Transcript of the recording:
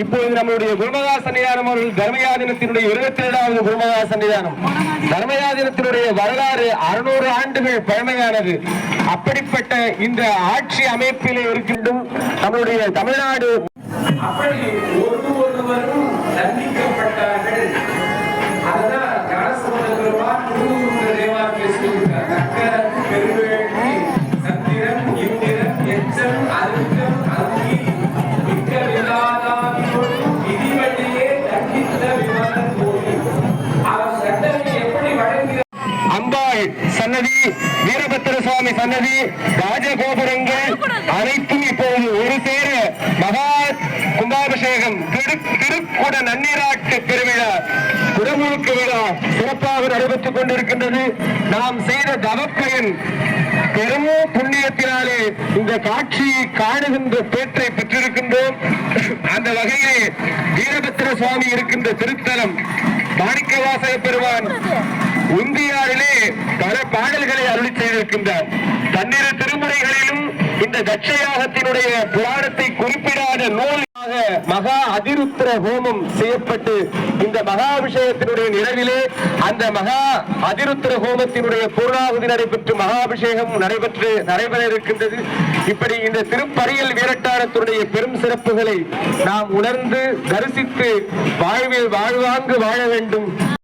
இப்போது நம்முடைய குருமகா சன்னிதானம் அவர்கள் தர்மயாதினத்தினுடைய இருபத்தி ஏழாவது குருமகா சன்னிதானம். தர்மயாதினத்தினுடைய வரலாறு அறுநூறு ஆண்டுகள் பழமையானது. அப்படிப்பட்ட இந்த ஆட்சி அமைப்பிலே இருக்கின்றும் நம்மளுடைய தமிழ்நாடு. அப்படி ஒரு ஒருவரும் தண்டிக்கப்பட்டார்கள். அதுதான் அம்பாள் சன்னதி வீரபத்திர சுவாமி சன்னதி ராஜகோபுரங்கள் அனைத்தும் இப்போது ஒரு சேர மகா கும்பாபிஷேகம் திரு திருக்குட நன்னீராட்டு பெருவிழா குடமுழுக்கு விழா சிறப்பாக நடைபெற்றுக் கொண்டிருக்கின்றது. நாம் செய்த தவப்பயன் பெரும் புண்ணியத்தினாலே இந்த காட்சியை காணுகின்ற பேற்றை பெற்றிருக்கின்றோம். அந்த வகையிலே வீரபத்திர சுவாமி இருக்கின்ற திருத்தலம் மாணிக்கவாசக பெருமான் பாடல்களை அருளி செய்திருக்கின்றார். தன்னிரு திருமுறைகளிலும் இந்த தட்சயாகத்தினுடைய புராணத்தை குறிப்பிடாத நூலாக மகா அதிருத்திர ஹோமம் செய்யப்பட்டு இந்த மகாபிஷேகத்தினுடைய நிறைவிலே அந்த மகா அதிருத்திர ஹோமத்தினுடைய பூர்ணாகுதி நடைபெற்று மகாபிஷேகம் நடைபெற்று நடைபெற இருக்கின்றது. இப்படி இந்த திருப்பறியல் வீரட்டானத்தினுடைய பெரும் சிறப்புகளை நாம் உணர்ந்து தரிசித்து வாழ்வில் வாழ்வாங்கு வாழ வேண்டும்.